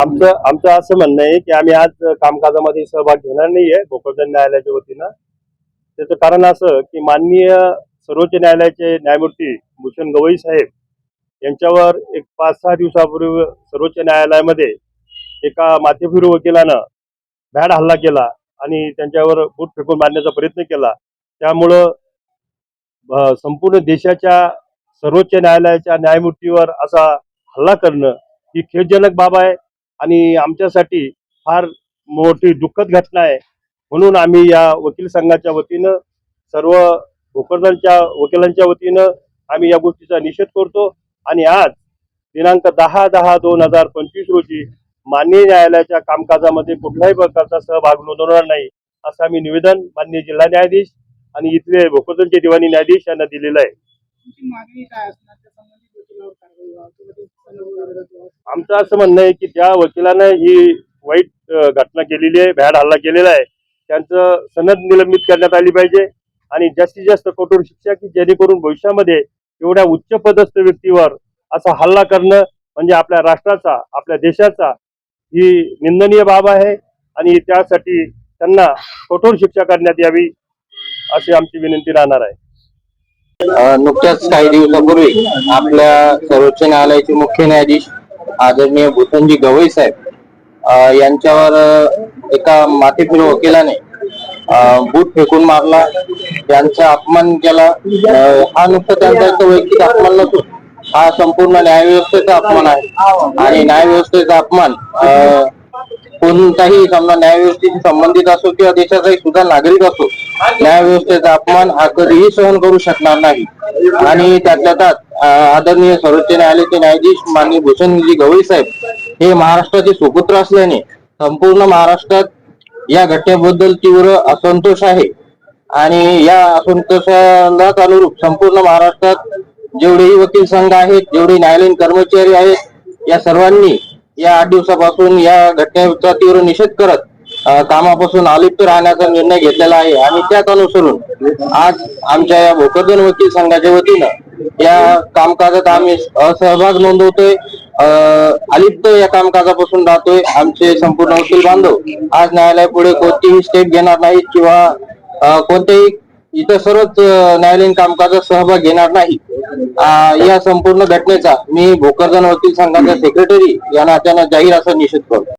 आमचं आमचं असं म्हणणं आहे की आम्ही आज कामकाजामध्ये सहभाग घेणार नाहीये भोकरदन न्यायालयाच्या वतीनं. त्याचं कारण असं की माननीय सर्वोच्च न्यायालयाचे न्यायमूर्ती भूषण गवई साहेब यांच्यावर एक पाच सहा दिवसापूर्वी सर्वोच्च न्यायालयामध्ये एका माथेफिरू वकिलानं भॅड हल्ला केला आणि त्यांच्यावर बूट फेकून मारण्याचा प्रयत्न केला. त्यामुळं संपूर्ण देशाच्या सर्वोच्च न्यायालयाच्या न्यायमूर्तीवर असा हल्ला करणं ही खेदजनक बाब आहे आणि आमच्यासाठी फार मोठी दुःखद घटना आहे. म्हणून आम्ही या वकील संघाच्या वतीनं सर्व भोकरदांच्या वकिलांच्या वतीनं आम्ही या गोष्टीचा निषेध करतो आणि आज दिनांक दहा दहा दोन हजार पंचवीस रोजी माननीय न्यायालयाच्या कामकाजामध्ये कुठल्याही प्रकारचा सहभाग नोंदवणार नाही असं आम्ही निवेदन माननीय जिल्हा न्यायाधीश आणि इथले भोकरदनचे दिवाणी न्यायाधीश यांना दिलेलं आहे. आमचं असं म्हणणं आहे की त्या वकिलानं ही वाईट घटना केलेली आहे भ्याड हल्ला केलेला आहे. त्यांचं सनद निलंबित करण्यात आली पाहिजे आणि जास्तीत जास्त कठोर शिक्षा की जेणेकरून भविष्यामध्ये एवढ्या उच्च पदस्थ व्यक्तीवर असा हल्ला करणं म्हणजे आपल्या राष्ट्राचा आपल्या देशाचा ही निंदनीय बाब आहे. आणि त्यासाठी त्यांना कठोर शिक्षा करण्यात यावी. अशी आमची विनंती राहणार आहे. नुकत्याच काही दिवसापूर्वी आपल्या सर्वोच्च न्यायालयाचे मुख्य न्यायाधीश आदरणीय भूषणजी गवई साहेब यांच्यावर एका माथेफिरू वकिलाने बूट फेकून मारला. त्यांचा अपमान केला. हा नुकता त्यांचा वैयक्तिक अपमान नसून हा संपूर्ण न्यायव्यवस्थेचा अपमान आहे. आणि न्यायव्यवस्थेचा अपमान कोणताही समजा न्यायव्यवस्थेशी संबंधित असो किंवा देशाचाही सुद्धा नागरिक असो न्यायव्यवस्थेचा अपमान हा कधीही सहन करू शकणार नाही. आणि त्यातल्या त्यात आदरणीय सर्वोच्च न्यायालयाचे न्यायाधीश माननीय भूषणजी गवळी साहेब हे महाराष्ट्राचे सुपुत्र असल्याने संपूर्ण महाराष्ट्रात या घटनेबद्दल तीव्र असंतोष आहे. आणि या असंतोषालाच अनुरूप संपूर्ण महाराष्ट्रात जेवढेही वकील संघ आहेत जेवढे न्यायालयीन कर्मचारी आहेत या सर्वांनी या आठ दिवसापासून या घटनेचा तीव्र निषेध करत कामापासून अलिप्त राहण्याचा निर्णय घेतलेला आहे. आणि त्याच अनुसरून आज आमच्या या भोकरदन वकील संघाच्या वतीनं या कामकाजात आम्ही असहभाग नोंदवतोय. अलिप्त या कामकाजापासून राहतोय आमचे संपूर्ण वकील बांधव. आज न्यायालयापुढे कोणतीही स्टेप घेणार नाहीत किंवा कोणतेही इतर सर्वच न्यायालयीन कामकाजात सहभाग घेणार नाही. या संपूर्ण घटनेचा मी भोकरदन वकील संघाचा सेक्रेटरी या नात्यानं जाहीर असा निषेध करतो.